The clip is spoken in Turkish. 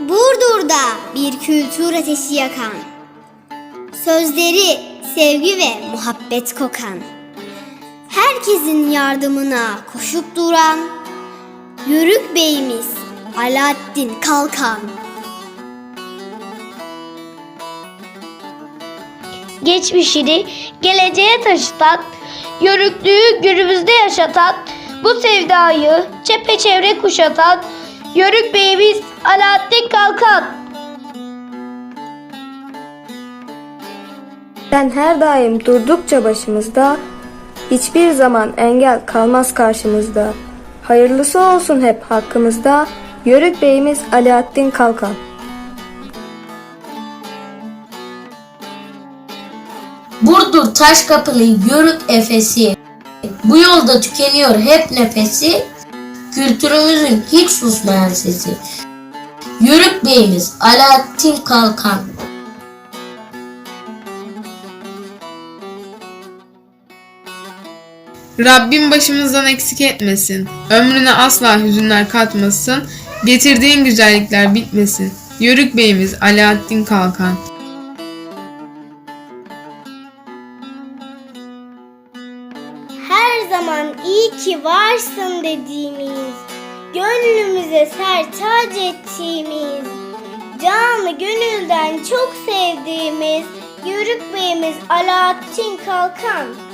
burada bir kültür ateşi yakan, sözleri sevgi ve muhabbet kokan, herkesin yardımına koşup duran, Yörük Beyimiz Alaaddin Kalkan. geçmişini geleceğe taşıtan, yörüklüğü günümüzde yaşatan, bu sevdayı çepeçevre kuşatan Yörük Beyimiz Alaaddin Sen her daim durdukça başımızda, hiçbir zaman engel kalmaz karşımızda. Hayırlısı olsun hep hakkımızda, Yörük Beyimiz Alaaddin Kalkan. Burdur taş kapılı yörük efesi. Bu yolda tükeniyor hep nefesi. Kültürümüzün hiç susmayan sesi. Yörük beyimiz Alaaddin Kalkan. Rabbim başımızdan eksik etmesin. Ömrüne asla hüzünler katmasın. Getirdiğin güzellikler bitmesin. Yörük Beyimiz Alaaddin Kalkan. Her zaman iyi ki varsın dediğimiz, gönlümüze sertaç ettiğimiz, canı gönülden çok sevdiğimiz Yörük Beyimiz Alaaddin Kalkan.